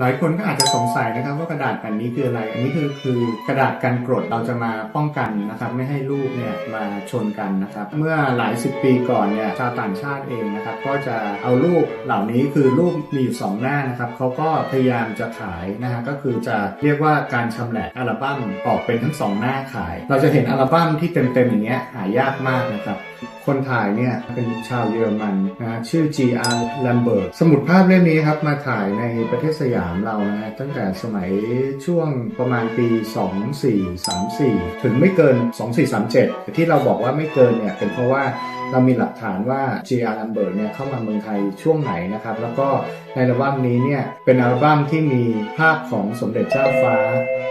หลายคนก็อาจจะสงสัยนะครับว่ากระดาษแผ่นนี้คืออะไร อันนี้คือคือกระดาษกันกรดเราจะมาป้องกันนะครับไม่ให้ลูกเนี่ยมาชนกันนะครับเมื่อหลายสิบปีก่อนเนี่ยชาวต่างชาติเองนะครับก็จะเอารูปเหล่านี้คือรูปมีอยู่สองหน้านะครับเขาก็พยายามจะขายนะฮะก็คือจะเรียกว่าการชำแหละอัลบั้มออกเป็นทั้งสองหน้าขาย เราจะเห็นอัลบั้มที่เต็มๆอย่างเงี้ยหายากมากนะครับคนถ่ายเนี่ยเป็นชาวเยอรมันนะฮะชื่อ G.R. Lambert สมุดภาพเล่มนี้ครับมาถ่ายในประเทศสยามเรานะตั้งแต่สมัยช่วงประมาณปี 2434 ถึงไม่เกิน 2437 แต่ที่เราบอกว่าไม่เกินเนี่ยเป็นเพราะว่าเรามีหลักฐานว่า G.R. Lambert เนี่ยเข้ามาเมืองไทยช่วงไหนนะครับ แล้วก็ในอัลบั้มนี้เนี่ยเป็นอัลบั้มที่มีภาพของสมเด็จเจ้าฟ้า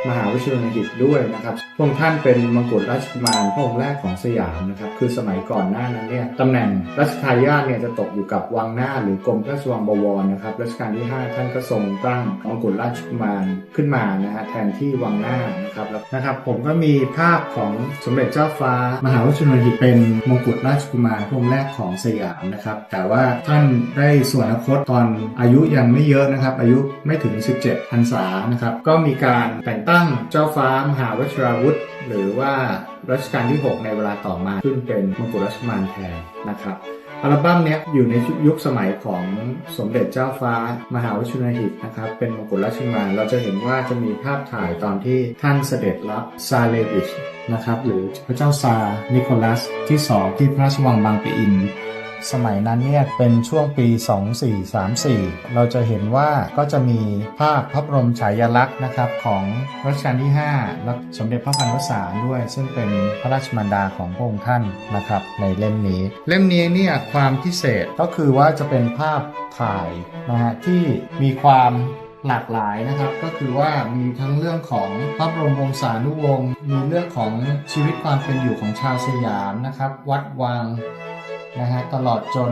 มหาวิชิตรหิตด้วยนะครับ พระองค์ท่านเป็นมงกุฎราชกุมารพระองค์แรกของสยามนะครับ คือสมัยก่อนหน้านั้นเนี่ยตำแหน่งรัชทายาทเนี่ยจะตกอยู่กับวังหน้าหรือกรมพระราชวังบวรนะครับรัชกาลที่ 5 ท่านก็ทรงตั้งมงกุฎราชกุมารขึ้นมานะฮะแทนที่วังหน้านะครับแล้วนะครับ ผมก็มีภาพของสมเด็จเจ้าฟ้า มหาวชิรหิตเป็นมงกุฎราชกุมารพระองค์แรกของสยามนะครับ แต่ว่าท่านได้ส่วนคตตอนอายุยังไม่เยอะนะครับ อายุไม่ถึง 17พรรษานะครับก็มีการแต่งตั้งเจ้าฟ้ามหาวชิราวุธ หรือว่ารัชกาลที่ 6 ในเวลาต่อมาขึ้นเป็นมงกุฎราชกุมารแทนนะครับ อัลบั้มนี้อยู่ในยุคสมัยของสมเด็จเจ้าฟ้ามหาวชิรหิตนะครับ เป็นมงกุฎราชกุมารเราจะเห็นว่าจะมีภาพถ่ายตอนที่ท่านเสด็จรับซาเลวิชนะครับ หรือพระเจ้าซา นิโคลัสที่2ที่พระราชวังบางปะอิน สมัยนั้นเนี่ยเป็นช่วงปี 2434 เราจะเห็นว่าก็จะมีภาพพระบรมฉายาลักษณ์นะครับของรัชกาลที่ 5 และสมเด็จพระพันวษาด้วย ซึ่งเป็นพระราชมารดาของพระองค์ท่านนะครับในเล่มนี้ เล่มนี้เนี่ยความพิเศษก็คือว่าจะเป็นภาพถ่ายนะฮะที่มีความหลากหลายนะครับก็คือว่ามีทั้งเรื่องของพระบรมวงศานุวงศ์มีเรื่องของชีวิตความเป็นอยู่ของชาวสยามนะครับ วัดวัง นะฮะตลอดจน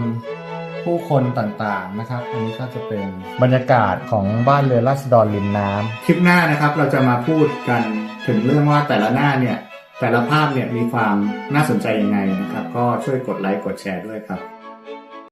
ผู้คนต่างๆนะครับ อันนี้ก็จะเป็นบรรยากาศของบ้านเรือราษฎรริมน้ำคลิปหน้านะครับเราจะมาพูดกันถึงเรื่องว่าแต่ละหน้าเนี่ยแต่ละภาพเนี่ยมีความน่าสนใจยังไงนะครับ ก็ช่วยกดไลค์กดแชร์ด้วยครับ